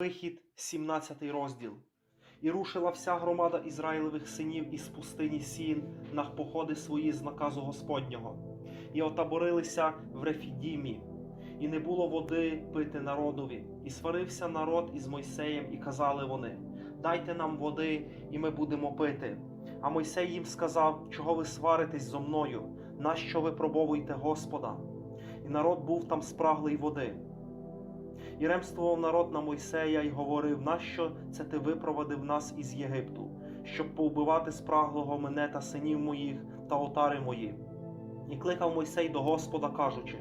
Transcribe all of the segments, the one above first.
Вихід, 17 розділ. І рушила вся громада Ізраїлевих синів із пустині Сін на походи свої з наказу Господнього, і отаборилися в Рефідімі, і не було води пити народові. І сварився народ із Мойсеєм, і казали вони: Дайте нам води, і ми будемо пити. А Мойсей їм сказав: Чого ви сваритесь зо мною? Нащо ви пробовуєте Господа? І народ був там спраглий води. І ремствував народ на Мойсея і говорив: Нащо це ти випровадив нас із Єгипту, щоб повбивати спраглого мене та синів моїх та отари мої? І кликав Мойсей до Господа, кажучи,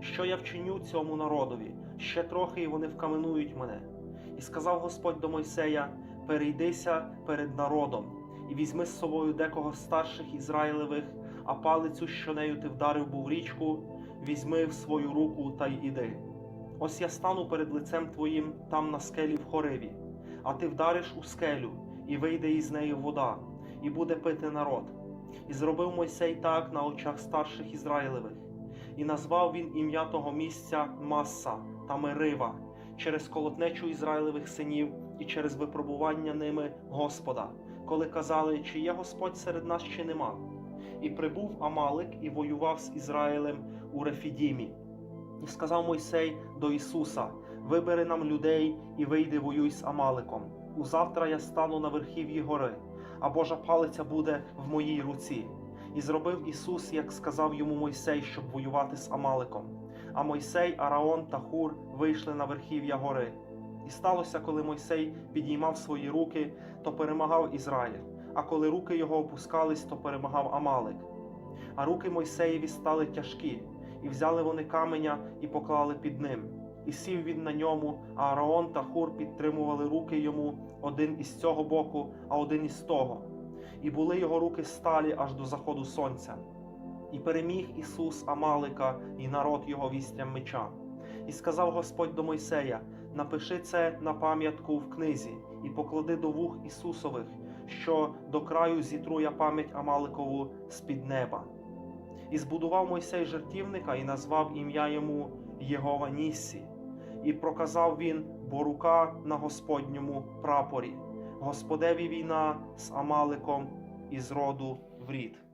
що я вчиню цьому народові, ще трохи і вони вкаменують мене. І сказав Господь до Мойсея: Перейдися перед народом, і візьми з собою декого з старших Ізраїлевих, а палицю, що нею ти вдарив був річку, візьми в свою руку та й іди. Ось я стану перед лицем твоїм там на скелі в хориві, а ти вдариш у скелю, і вийде із неї вода, і буде пити народ. І зробив Мойсей так на очах старших Ізраїлевих, і назвав він ім'я того місця Масса та Мерива через колотнечу Ізраїлевих синів і через випробування ними Господа, коли казали, чи є Господь серед нас, чи нема. І прибув Амалик і воював з Ізраїлем у Рефідімі. І сказав Мойсей до Ісуса: Вибери нам людей і вийди воюй з Амаликом. Узавтра я стану на верхів'ї гори, а Божа палиця буде в моїй руці. І зробив Ісус, як сказав йому Мойсей, щоб воювати з Амаликом. А Мойсей, Араон та Хур вийшли на верхів'я гори. І сталося, коли Мойсей підіймав свої руки, то перемагав Ізраїль, а коли руки його опускались, то перемагав Амалик. А руки Мойсеєві стали тяжкі, і взяли вони каменя і поклали під ним. І сів він на ньому, а Ааron та Хур підтримували руки йому один із цього боку, а один із того. І були його руки сталі аж до заходу сонця. І переміг Ісус Амалика і народ його вістрям меча. І сказав Господь до Мойсея: Напиши це на пам'ятку в книзі, і поклади до вух Ісусових, що до краю зітру я пам'ять Амаликову з-під неба. І збудував Мойсей жертівника і назвав ім'я йому Єгова Ніссі. І проказав він, бо рука на Господньому прапорі, Господеві війна з Амаликом із роду в рід.